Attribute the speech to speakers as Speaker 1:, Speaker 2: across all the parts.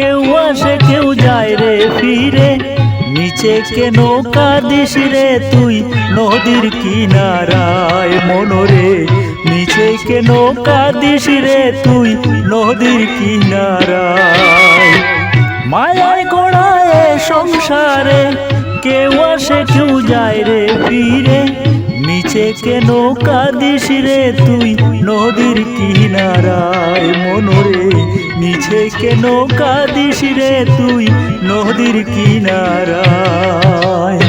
Speaker 1: কেউ আসে, কেউ যায় রে ফিরে। নিচে কে নৌকা দিস রে তুই? নদীর কিনারায় মনোরে নিচে কে নৌকা দিস রে তুই? নদীর কিনারায়। মায়ায় গোড়ায় সংসারে কেউ আসে, কেউ যায় রে ফিরে। নিচে কেন? কাঁদিস রে তুই নদীর কিনারায় মনরে। নিচে কেন? কাঁদিস রে তুই নদীর কিনারায়।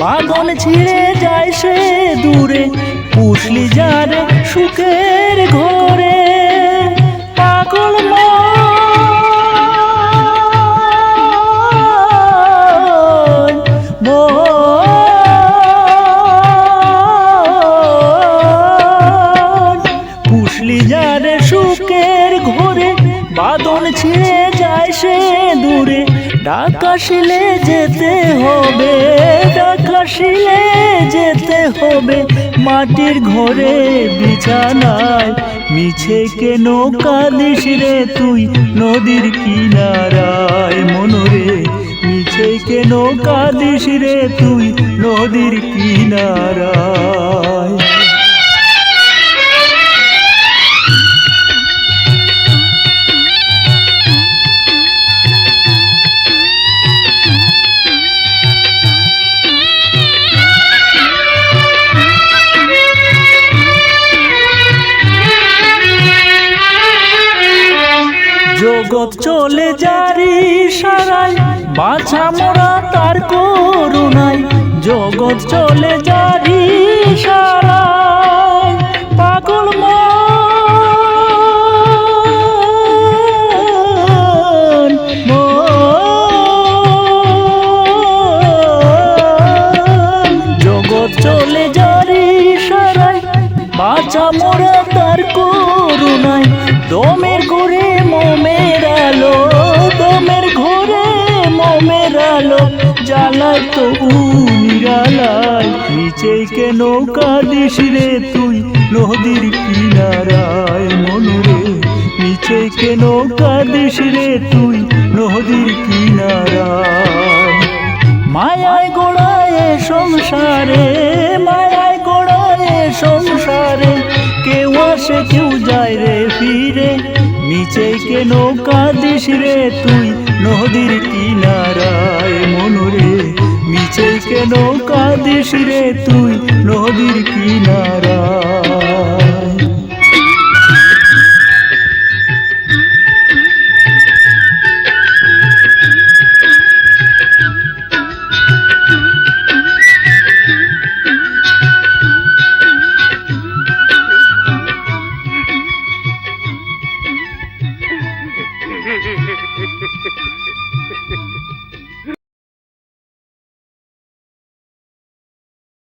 Speaker 1: বাঁধন ছিঁড়ে যায় সে দূরে, পুষলি যার সুখের ঘরে পাগল। পুষলি যারে সুখের ঘরে, বাদন ছিঁড়ে যায় সে দূরে ডাকা ডাকাশিলে যেতে ডাকাশিলে যেতে হবে। মাটির ঘরে বিছানায়। মিছে কেন কাঁদিস রে তুই নদীর কিনারায়? মনরে মিছে কেন কাঁদিস রে তুই নদীর কিনারায়? জগৎ চলে যারি সারাই বাছা মোরা তার করুনাই জগৎ চলে জারি বাছা মোরা তার করুণাই দমের ঘরে মোমের আলো, দমের ঘরে মোমের আলো, জ্বালায় তবু নিরালায় নিচে কেন কাঁদিস রে তুই, নদীর কিনারায় মনরে নিচে কেন কাঁদিস রে তুই, নদীর কিনারায়। মায়ায় গোড়ায় সংসারে ফিরে নিচে নৌকা দিস রে তুই? নদীর কিনারায় মনরে নিচে নৌকা দিস রে তুই? নদীর কিনারায় जी।